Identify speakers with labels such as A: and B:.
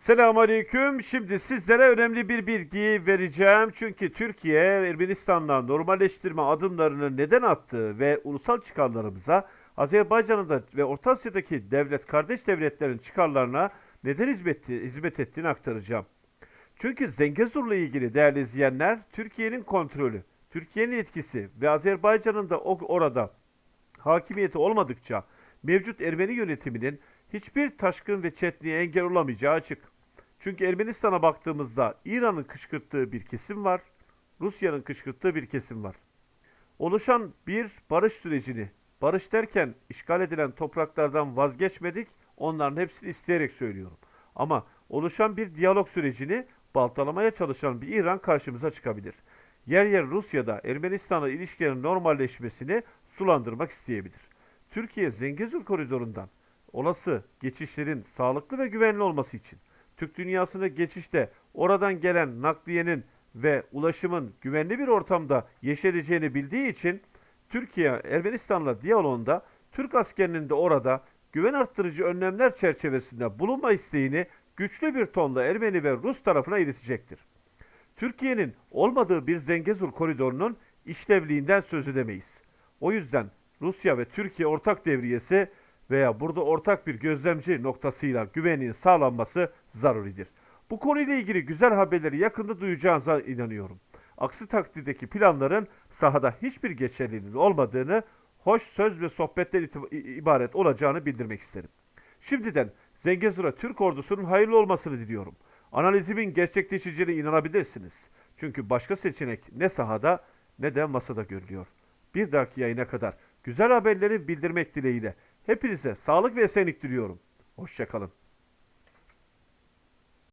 A: Selamünaleyküm. Şimdi sizlere önemli bir bilgi vereceğim. Çünkü Türkiye Ermenistan'la normalleştirme adımlarını neden attığı ve ulusal çıkarlarımıza Azerbaycan'ın da ve Orta Asya'daki devlet kardeş devletlerin çıkarlarına neden hizmet, hizmet ettiğini aktaracağım. Çünkü Zengezur'la ilgili değerli izleyenler Türkiye'nin kontrolü, Türkiye'nin etkisi ve Azerbaycan'ın da orada hakimiyeti olmadıkça mevcut Ermeni yönetiminin hiçbir taşkın ve çetliğe engel olamayacağı açık. Çünkü Ermenistan'a baktığımızda İran'ın kışkırttığı bir kesim var, Rusya'nın kışkırttığı bir kesim var. Oluşan bir barış sürecini, barış derken işgal edilen topraklardan vazgeçmedik, onların hepsini isteyerek söylüyorum. Ama oluşan bir diyalog sürecini baltalamaya çalışan bir İran karşımıza çıkabilir. Yer yer Rusya'da Ermenistan'la ilişkilerin normalleşmesini sulandırmak isteyebilir. Türkiye Zengezur koridorundan olası geçişlerin sağlıklı ve güvenli olması için Türk dünyasına geçişte oradan gelen nakliyenin ve ulaşımın güvenli bir ortamda yeşereceğini bildiği için Türkiye Ermenistan'la diyaloğunda Türk askerinin de orada güven arttırıcı önlemler çerçevesinde bulunma isteğini güçlü bir tonda Ermeni ve Rus tarafına iletecektir. Türkiye'nin olmadığı bir Zengezur koridorunun işlevliğinden söz edemeyiz. O yüzden Rusya ve Türkiye ortak devriyesi veya burada ortak bir gözlemci noktasıyla güvenliğin sağlanması zaruridir. Bu konuyla ilgili güzel haberleri yakında duyacağınıza inanıyorum. Aksi takdirdeki planların sahada hiçbir geçerliliğinin olmadığını, hoş söz ve sohbetten ibaret olacağını bildirmek isterim. Şimdiden Zengezur'a Türk ordusunun hayırlı olmasını diliyorum. Analizimin gerçekleşeceğine inanabilirsiniz. Çünkü başka seçenek ne sahada ne de masada görülüyor. Bir dahaki yayına kadar güzel haberleri bildirmek dileğiyle hepinize sağlık ve esenlik diliyorum. Hoşçakalın.